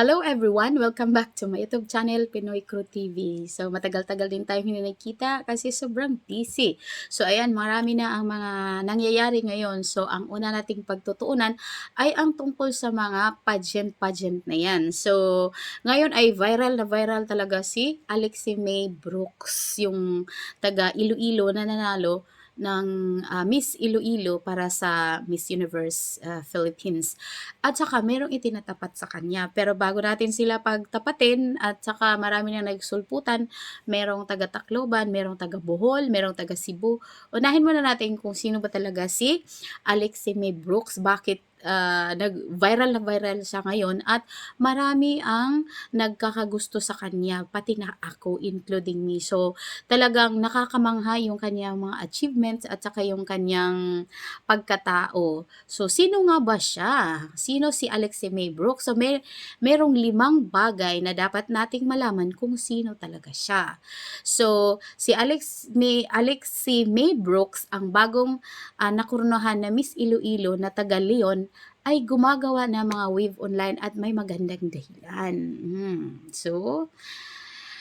Hello everyone! Welcome back to my YouTube channel, Pinoy Crew TV. So, matagal-tagal din tayo hindi nakikita kasi sobrang busy. So, ayan, marami na ang mga nangyayari ngayon. So, ang una nating pagtutuunan ay ang tungkol sa mga pageant-pageant na yan. So, ngayon ay viral na viral talaga si Alexie May Brooks, yung taga Iloilo na nanalo ng ah, Miss Iloilo para sa Miss Universe ah, Philippines. At saka merong itinatapat sa kanya. Pero bago natin sila pagtapatin at saka marami na nagsulputan, merong taga Tacloban, merong taga Bohol, merong taga Cebu. Unahin muna natin kung sino ba talaga si Alexie May Brooks, bakit ah, nag-viral na viral siya ngayon at marami ang nagkakagusto sa kanya, pati na ako, including me. So, talagang nakakamangha yung kanyang mga achievements at saka yung kanyang pagkatao. So, sino nga ba siya? Sino si Alexie May Brooks? So, may, merong limang bagay na dapat nating malaman kung sino talaga siya. So, si Alex May, Alexie May Brooks, ang bagong ah, nakurunohan na Miss Iloilo na taga Leon, ay gumagawa ng mga wave online at may magandang dahilan. Hmm. So,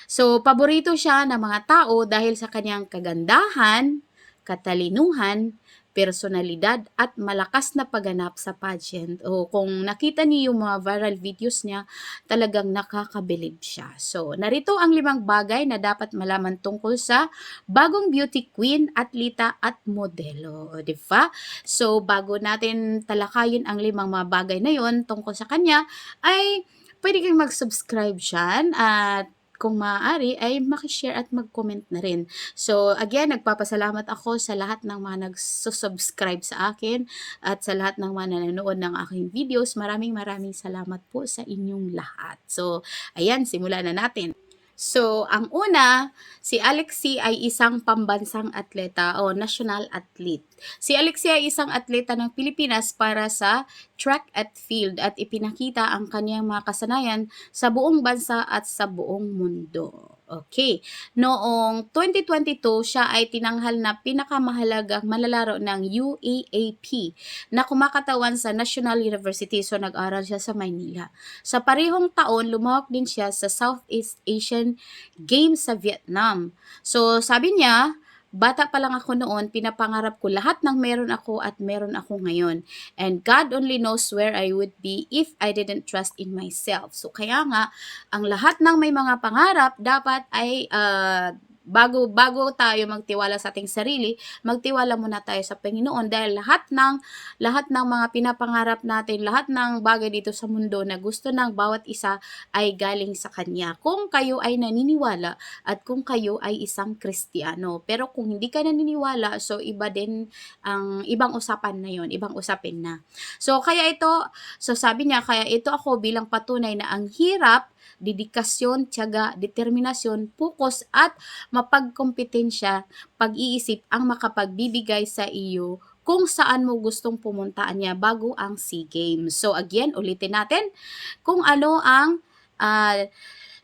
so paborito siya ng mga tao dahil sa kanyang kagandahan, katalinuhan, personalidad at malakas na pagganap sa pageant. O kung nakita niyo yung mga viral videos niya, talagang nakakabilib siya. So, narito ang limang bagay na dapat malaman tungkol sa bagong beauty queen, atleta at modelo. O, di ba? So, bago natin talakayin ang limang mga bagay na yon tungkol sa kanya, ay pwede kang mag-subscribe dyan at kung maaari ay makishare at mag-comment na rin. So again, nagpapasalamat ako sa lahat ng mga nagsusubscribe sa akin at sa lahat ng mga nanonood ng aking videos. Maraming maraming salamat po sa inyong lahat. So ayan, simulan na natin. So, ang una, si Alexie ay isang pambansang atleta o national athlete. Si Alexie ay isang atleta ng Pilipinas para sa track at field at ipinakita ang kanyang mga kasanayan sa buong bansa at sa buong mundo. Okay. Noong 2022, siya ay tinanghal na pinakamahalagang malalaro ng UAAP na kumakatawan sa National University. So, nag-aral siya sa Maynila. Sa parehong taon, lumawak din siya sa Southeast Asian Games sa Vietnam. So, sabi niya, Bata pa lang ako noon, pinapangarap ko lahat ng meron ako at meron ako ngayon. And God only knows where I would be if I didn't trust in myself. So kaya nga, ang lahat ng may mga pangarap dapat ay uh, bago bago tayo magtiwala sa ating sarili, magtiwala muna tayo sa Panginoon dahil lahat ng lahat ng mga pinapangarap natin, lahat ng bagay dito sa mundo na gusto ng bawat isa ay galing sa kanya. Kung kayo ay naniniwala at kung kayo ay isang Kristiyano. Pero kung hindi ka naniniwala, so iba din ang ibang usapan na 'yon, ibang usapin na. So kaya ito, so sabi niya kaya ito ako bilang patunay na ang hirap dedikasyon, tiyaga, determinasyon, focus at mapagkompetensya, pag-iisip ang makapagbibigay sa iyo kung saan mo gustong pumuntaan niya bago ang SEA Games. So again, ulitin natin kung ano ang uh,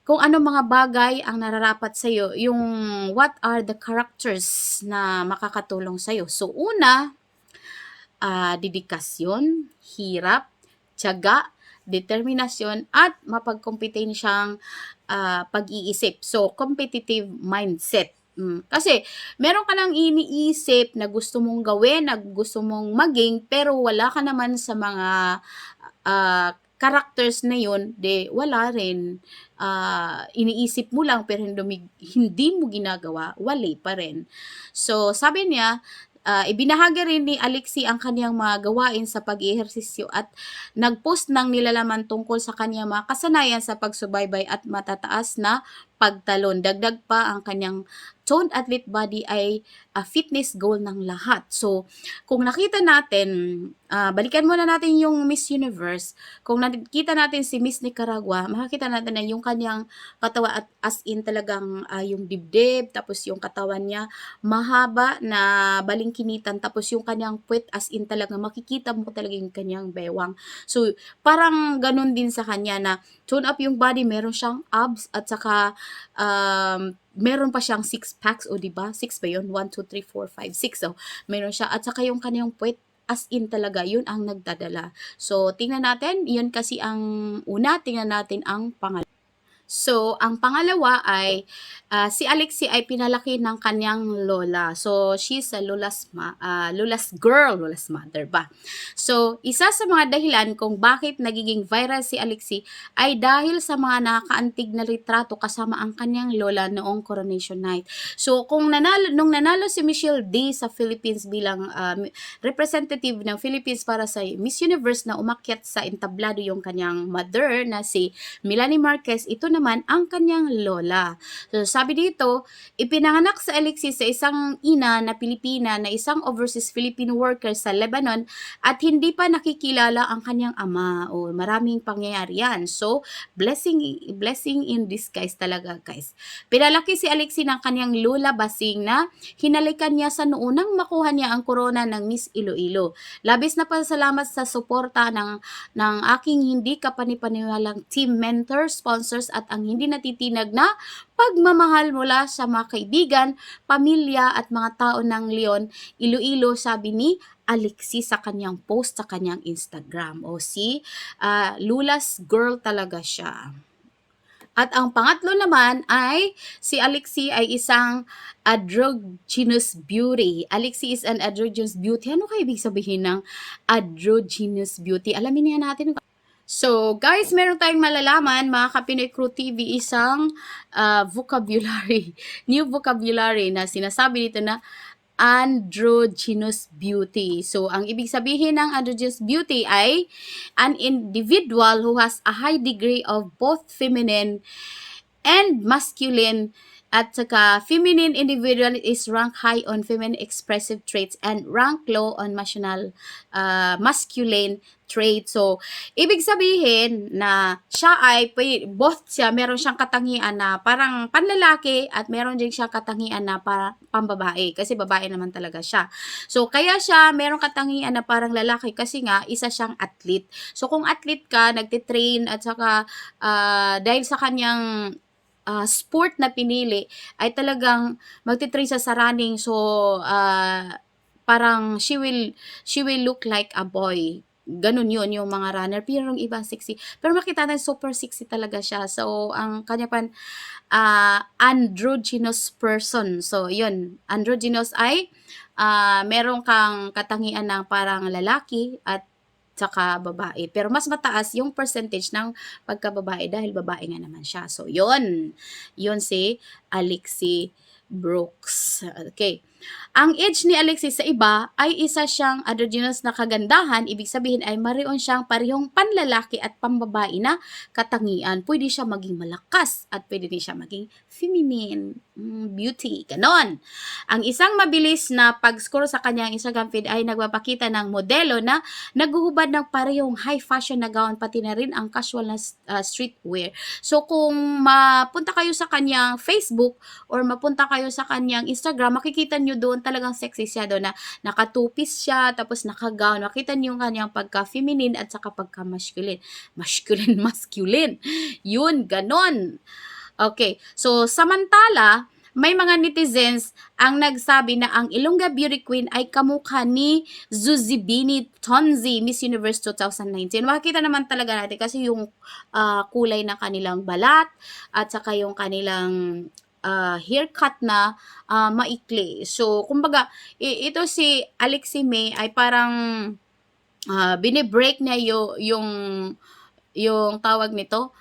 kung ano mga bagay ang nararapat sa iyo, yung what are the characters na makakatulong sa iyo. So una, uh, dedikasyon, hirap, tiyaga, determinasyon at mapagkompetensyang uh, pag-iisip. So, competitive mindset. Mm. Kasi meron ka nang iniisip na gusto mong gawin, na gusto mong maging, pero wala ka naman sa mga uh, characters na yun, de wala rin. Uh, iniisip mo lang pero hindi, hindi mo ginagawa, wali pa rin. So, sabi niya, uh, ibinahagi rin ni Alexi ang kanyang mga gawain sa pag-ehersisyo at nagpost ng nilalaman tungkol sa kanyang mga kasanayan sa pagsubaybay at matataas na pagtalon. Dagdag pa ang kanyang toned athlete body ay a fitness goal ng lahat. So, kung nakita natin, uh, balikan muna natin yung Miss Universe. Kung nakita natin si Miss Nicaragua, makikita natin na yung kanyang katawan at as in talagang uh, yung dibdib, tapos yung katawan niya mahaba na balingkinitan, tapos yung kanyang puwet as in talaga makikita mo talaga yung kanyang bewang. So, parang ganun din sa kanya na tone up yung body, meron siyang abs at saka um, meron pa siyang 6 packs o di ba? 6 ba 'yon? 1 2 3 4 5 6. So, meron siya at saka yung kanyang puwet as in talaga, yun ang nagdadala. So, tingnan natin, yun kasi ang una, tingnan natin ang pangalawa. So, ang pangalawa ay ah, si Alexi ay pinalaki ng kanyang lola. So, she's a lola's, ma- ah, lola's girl, lola's mother ba? So, isa sa mga dahilan kung bakit nagiging viral si Alexi ay dahil sa mga nakakaantig na litrato kasama ang kanyang lola noong coronation night. So, kung nanalo, nung nanalo si Michelle D sa Philippines bilang um, representative ng Philippines para sa Miss Universe na umakyat sa entablado yung kanyang mother na si Melanie Marquez, ito naman ang kanyang lola. So, sabi dito, ipinanganak sa Alexis sa isang ina na Pilipina na isang overseas Filipino worker sa Lebanon at hindi pa nakikilala ang kanyang ama. O, maraming pangyayari yan. So, blessing blessing in disguise talaga, guys. Pinalaki si Alexi ng kanyang lola Basing na hinalikan niya sa noon nang makuha niya ang corona ng Miss Iloilo. Labis na pasalamat sa suporta ng, ng aking hindi kapanipaniwalang team mentor, sponsors at ang hindi natitinag na pagmamahal mula sa mga kaibigan, pamilya at mga tao ng Leon, Iloilo, sabi ni Alexis sa kanyang post sa kanyang Instagram. O si ah, Lula's girl talaga siya. At ang pangatlo naman ay si Alexi ay isang androgynous beauty. Alexi is an androgynous beauty. Ano kaya ibig sabihin ng androgynous beauty? Alamin nga natin. So, guys, meron tayong malalaman, mga Kapinoy Crew TV, isang ah, vocabulary, new vocabulary na sinasabi dito na androgynous beauty. So, ang ibig sabihin ng androgynous beauty ay an individual who has a high degree of both feminine and masculine at saka feminine individual is rank high on feminine expressive traits and rank low on masculine uh, masculine traits. So, ibig sabihin na siya ay both siya meron siyang katangian na parang panlalaki at meron din siyang katangian na para pambabae kasi babae naman talaga siya. So, kaya siya meron katangian na parang lalaki kasi nga isa siyang athlete. So, kung athlete ka, nagtitrain at saka ah, dahil sa kanyang ah, sport na pinili ay talagang magtitrain sa running. So, ah, parang she will she will look like a boy. Ganun yun yung mga runner. Pero yung iba sexy. Pero makita natin super sexy talaga siya. So, ang kanya pan ah, androgynous person. So, yun. Androgynous ay ah, meron kang katangian ng parang lalaki at saka babae. Pero mas mataas yung percentage ng pagkababae dahil babae nga naman siya. So, yun. Yun si Alexi Brooks. Okay. Ang age ni Alexis sa iba ay isa siyang androgynous na kagandahan. Ibig sabihin ay marion siyang parehong panlalaki at pambabae na katangian. Pwede siya maging malakas at pwede din siya maging feminine. Mm, beauty. Ganon. Ang isang mabilis na pag-score sa kanyang Instagram feed ay nagpapakita ng modelo na naguhubad ng parehong high fashion na gown pati na rin ang casual na uh, streetwear. So kung mapunta kayo sa kanyang Facebook or mapunta kayo sa kanyang Instagram, makikita nyo doon talagang sexy siya doon na nakatupis siya, tapos nakagown. Makita nyo yung kanyang pagka-feminine at saka pagka-masculine. Masculine, masculine. Yun, ganon. Okay, so samantala, may mga netizens ang nagsabi na ang Ilongga Beauty Queen ay kamukha ni Zuzibini Tonzi, Miss Universe 2019. Makikita naman talaga natin kasi yung ah, kulay ng kanilang balat at saka yung kanilang ah, haircut na ah, maikli. So, kumbaga, ito si Alexi May ay parang ah, binibreak na yung, yung, yung tawag nito,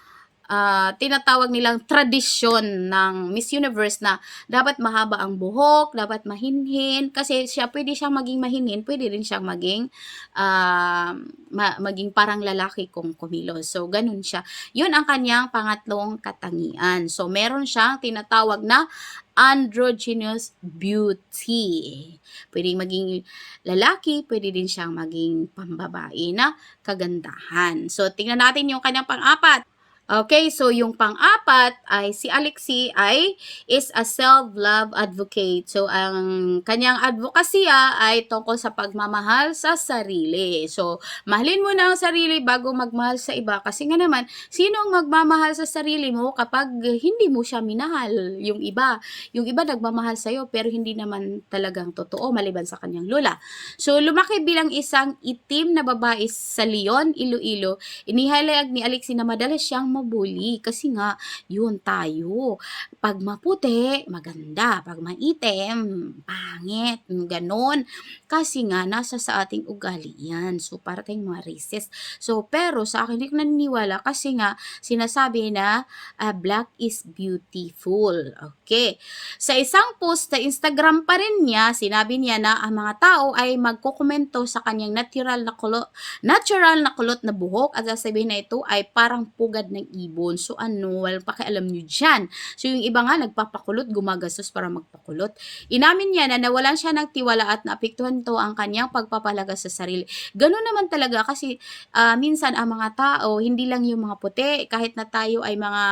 ah, tinatawag nilang tradisyon ng Miss Universe na dapat mahaba ang buhok, dapat mahinhin, kasi siya pwede siyang maging mahinhin, pwede rin siyang maging ah, ma- maging parang lalaki kung kumilos. So, ganun siya. Yun ang kanyang pangatlong katangian. So, meron siyang tinatawag na androgynous beauty. Pwede maging lalaki, pwede din siyang maging pambabae na kagandahan. So, tingnan natin yung kanyang pang-apat. Okay, so yung pang-apat ay si Alexi ay is a self-love advocate. So ang kanyang advokasya ay tungkol sa pagmamahal sa sarili. So mahalin mo na ang sarili bago magmahal sa iba kasi nga naman sino ang magmamahal sa sarili mo kapag hindi mo siya minahal yung iba. Yung iba nagmamahal sa iyo pero hindi naman talagang totoo maliban sa kanyang lola. So lumaki bilang isang itim na babae sa Leon, Iloilo. Inihalayag ni Alexi na madalas siyang mabuli kasi nga yun tayo. Pag maputi, maganda. Pag maitim, pangit. Ganon. Kasi nga, nasa sa ating ugali yan. So, para tayong mga racist. So, pero sa akin, hindi ko naniniwala kasi nga, sinasabi na ah, black is beautiful. Okay. Sa isang post sa Instagram pa rin niya, sinabi niya na ang mga tao ay magkokomento sa kanyang natural na kulot, natural na kulot na buhok at sasabihin na ito ay parang pugad ng ibon. So ano, walang pakialam nyo dyan. So yung iba nga nagpapakulot, gumagastos para magpakulot. Inamin niya na nawalan siya ng tiwala at naapektuhan to ang kanyang pagpapalaga sa sarili. Ganun naman talaga kasi ah, minsan ang mga tao, hindi lang yung mga puti, kahit na tayo ay mga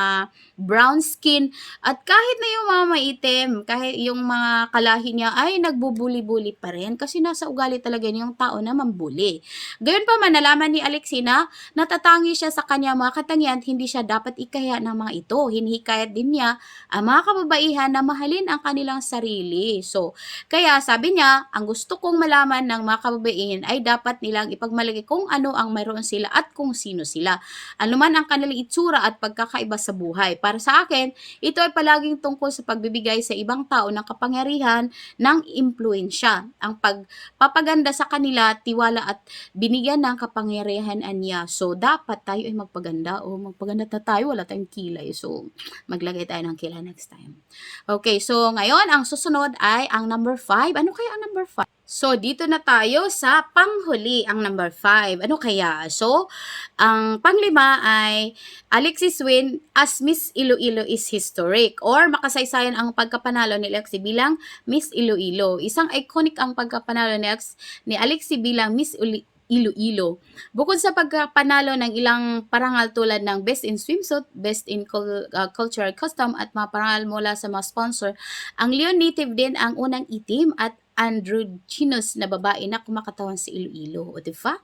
brown skin, at kahit na yung mga maitim, kahit yung mga kalahi niya ay nagbubuli-buli pa rin kasi nasa ugali talaga niyang tao na mambuli. Gayon pa man, nalaman ni Alexina natatangi siya sa kanya mga katangian at hindi siya dapat ikaya ng mga ito. Hinihikayat din niya ang mga kababaihan na mahalin ang kanilang sarili. So, kaya sabi niya, ang gusto kong malaman ng mga kababaihan ay dapat nilang ipagmalagay kung ano ang mayroon sila at kung sino sila. Ano man ang kanilang itsura at pagkakaiba sa buhay. Para sa akin, ito ay palaging tungkol sa pagbibigay sa ibang tao ng kapangyarihan ng impluensya. Ang pagpapaganda sa kanila, tiwala at binigyan ng kapangyarihan niya. So, dapat tayo ay magpaganda o magpaganda na tayo, wala tayong kilay. So, maglagay tayo ng kilay next time. Okay, so ngayon, ang susunod ay ang number 5. Ano kaya ang number 5? So, dito na tayo sa panghuli, ang number 5. Ano kaya? So, ang panglima ay Alexis Win as Miss Iloilo is historic or makasaysayan ang pagkapanalo ni Alexi bilang Miss Iloilo. Isang iconic ang pagkapanalo ni, Alex, ni Alexi bilang Miss Uli- Iloilo. Bukod sa pagkapanalo ng ilang parangal tulad ng Best in Swimsuit, Best in Cul- uh, Cultural Custom at mga parangal mula sa mga sponsor, ang Leon native din ang unang itim at androgynous na babae na kumakatawan sa Iloilo. O diba?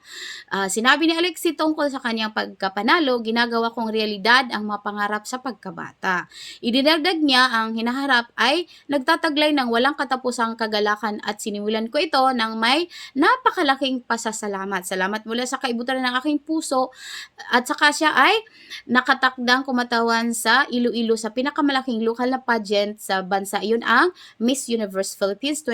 Ah, sinabi ni Alexi tungkol sa kanyang pagkapanalo, ginagawa kong realidad ang mga pangarap sa pagkabata. Idinagdag niya ang hinaharap ay nagtataglay ng walang katapusang kagalakan at sinimulan ko ito ng may napakalaking pasasalamat. Salamat mula sa kaibutan ng aking puso at saka siya ay nakatakdang kumatawan sa Iloilo sa pinakamalaking lokal na pageant sa bansa. Yun ang Miss Universe Philippines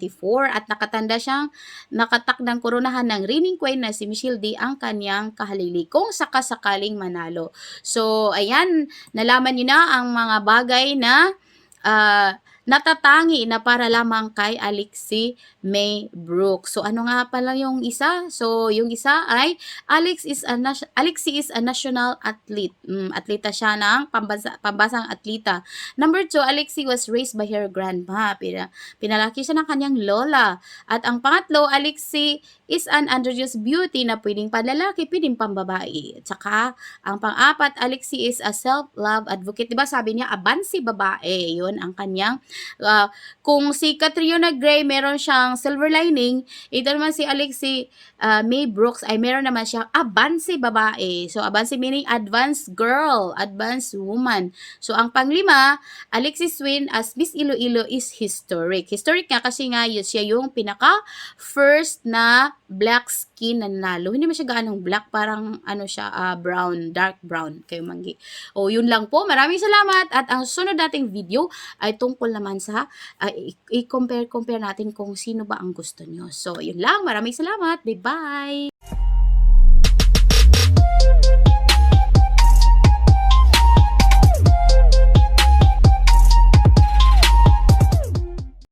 2024 at nakatanda siyang nakatakdang koronahan ng reigning queen na si Michelle D ang kanyang kahalili kung sakasakaling manalo. So, ayan, nalaman niyo na ang mga bagay na ah, natatangi na para lamang kay Alexi May Brooks. So ano nga pala yung isa? So yung isa ay Alex is a Alexi is a national athlete. Mm, atleta siya ng pambansa, pambasang atleta. Number two, Alexi was raised by her grandma. Pina, pinalaki siya ng kanyang lola. At ang pangatlo, Alexi is an androgynous beauty na pwedeng panlalaki, pwedeng pambabae. At saka, ang pang-apat, Alexi is a self-love advocate. Diba sabi niya, abansi babae. Yun ang kanyang Ah, kung si Catriona Gray meron siyang silver lining, ito naman si Alexi ah, May Brooks ay meron naman siyang abansi babae. So, abansi meaning advanced girl, advanced woman. So, ang panglima, Alexis Win as Miss Iloilo is historic. Historic nga kasi nga yun siya yung pinaka first na black skin na nanalo. Hindi man siya gaanong black, parang ano siya, ah, brown, dark brown kayo manggi. O, yun lang po. Maraming salamat. At ang sunod nating video ay tungkol naman sa ah, i- i-compare compare natin kung sino ba ang gusto nyo. So, yun lang. Maraming salamat. Bye-bye!